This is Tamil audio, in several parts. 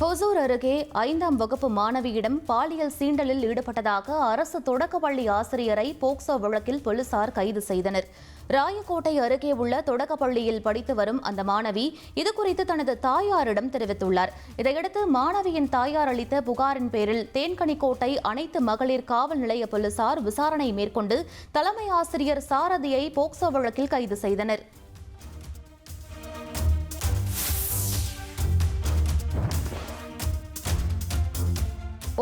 ஹொசூர் அருகே ஐந்தாம் வகுப்பு மாணவியிடம் பாலியல் சீண்டலில் ஈடுபட்டதாக அரசு தொடக்கப்பள்ளி ஆசிரியரை போக்சோ வழக்கில் போலீசார் கைது செய்தனர். ராயக்கோட்டை அருகே உள்ள தொடக்கப்பள்ளியில் படித்து வரும் அந்த மாணவி இதுகுறித்து தனது தாயாரிடம் தெரிவித்துள்ளார். இதையடுத்து மாணவியின் தாயார் அளித்த புகாரின் பேரில் தேன்கனிக்கோட்டை அனைத்து மகளிர் காவல் நிலைய போலீசார் விசாரணை மேற்கொண்டு தலைமை ஆசிரியர் சாரதியை போக்சோ வழக்கில் கைது செய்தனர்.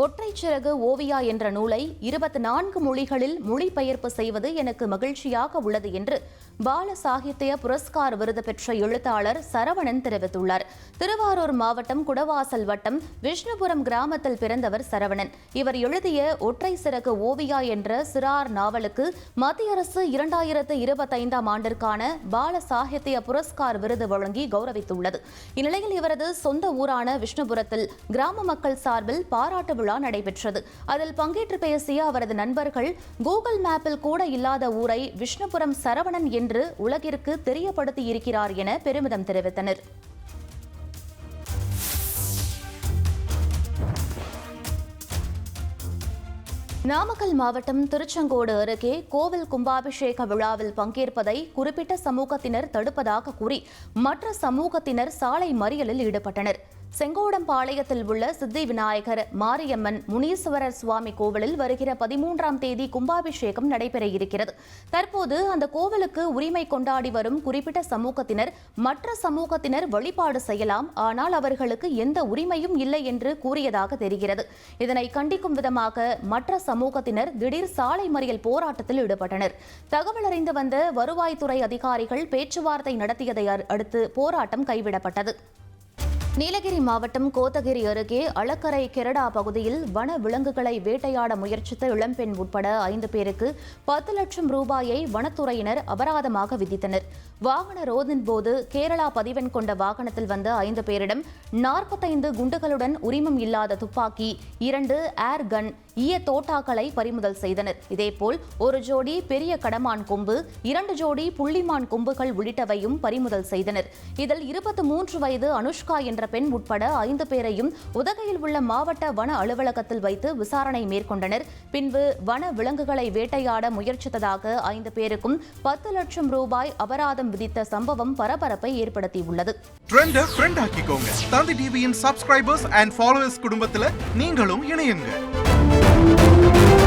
ஒற்றை சிறகு ஓவியா என்ற நூலை இருபத்தி நான்கு மொழிகளில் மொழிபெயர்ப்பு செய்வது எனக்கு மகிழ்ச்சியாக உள்ளது என்று பால சாகித்ய புரஸ்கார் விருது பெற்ற எழுத்தாளர் சரவணன் தெரிவித்துள்ளார். திருவாரூர் மாவட்டம் குடவாசல் வட்டம் விஷ்ணுபுரம் கிராமத்தில் பிறந்தவர் சரவணன். இவர் எழுதிய ஒற்றை சிறகு ஓவியா என்ற சிறார் நாவலுக்கு மத்திய அரசு இரண்டாயிரத்து இருபத்தைந்தாம் ஆண்டிற்கான பால சாகித்ய புரஸ்கார் விருது வழங்கி கௌரவித்துள்ளது. இந்நிலையில் இவரது சொந்த ஊரான விஷ்ணுபுரத்தில் கிராம மக்கள் சார்பில் பாராட்டு விழா விழா நடைபெற்றது. அதில் பங்கேற்று பேசிய அவரது நண்பர்கள் கூகுள் மேப்பில் கூட இல்லாத ஊரை விஷ்ணுபுரம் சரவணன் என்று உலகிற்கு தெரியப்படுத்தி இருக்கிறார் என பெருமிதம் தெரிவித்தனர். நாமக்கல் மாவட்டம் திருச்செங்கோடு அருகே கோவில் கும்பாபிஷேக விழாவில் பங்கேற்பதை குறிப்பிட்ட சமூகத்தினர் தடுப்பதாக கூறி மற்ற சமூகத்தினர் சாலை மறியலில் ஈடுபட்டனர். செங்கோடம்பாளையத்தில் உள்ள சித்தி விநாயகர் மாரியம்மன் முனீஸ்வரர் சுவாமி கோவிலில் வருகிற பதிமூன்றாம் தேதி கும்பாபிஷேகம் நடைபெற இருக்கிறது. தற்போது அந்த கோவிலுக்கு உரிமை கொண்டாடி வரும் குறிப்பிட்ட சமூகத்தினர் மற்ற சமூகத்தினர் வழிபாடு செய்யலாம். ஆனால் அவர்களுக்கு எந்த உரிமையும் இல்லை என்று கூறியதாக தெரிகிறது. இதனை கண்டிக்கும் விதமாக மற்ற சமூகத்தினர் திடீர் சாலை மறியல் போராட்டத்தில் ஈடுபட்டனர். தகவல் அறிந்து வந்த வருவாய்த்துறை அதிகாரிகள் பேச்சுவார்த்தை நடத்தியதை அடுத்து போராட்டம் கைவிடப்பட்டது. நீலகிரி மாவட்டம் கோத்தகிரி அருகே அளக்கரை கெரடா பகுதியில் வன விலங்குகளை வேட்டையாட முயற்சித்த இளம்பெண் உட்பட ஐந்து பேருக்கு பத்து லட்சம் ரூபாயை வனத்துறையினர் அபராதமாக விதித்தனர். வாகன ரோதின் போது கேரளா பதிவெண் கொண்ட வாகனத்தில் வந்த ஐந்து பேரிடம் நாற்பத்தைந்து குண்டுகளுடன் உரிமம் இல்லாத துப்பாக்கி இரண்டு ஏர் கன் ஈய தோட்டாக்களை பறிமுதல் செய்தனர். இதேபோல் ஒரு ஜோடி பெரிய கடமான் கொம்பு இரண்டு ஜோடி புள்ளிமான் கொம்புகள் உள்ளிட்டவையும் பறிமுதல் செய்தனர். இதில் இருபத்தி மூன்று வயது அனுஷ்கா என்ற பெண் உட்பட ஐந்து பேரையும் உதகையில் உள்ள மாவட்ட வன அலுவலகத்தில் வைத்து விசாரணை மேற்கொண்டனர். பின்பு வன விலங்குகளை வேட்டையாட முயற்சித்ததாக ஐந்து பேருக்கும் பத்து லட்சம் ரூபாய் அபராதம் விதித்த சம்பவம் பரபரப்பை ஏற்படுத்தியுள்ளது. தந்தி டிவியின் சப்ஸ்கிரைபர்ஸ் அண்ட் ஃபாலோவர்ஸ் குடும்பத்தில் நீங்களும் இணையுங்கள்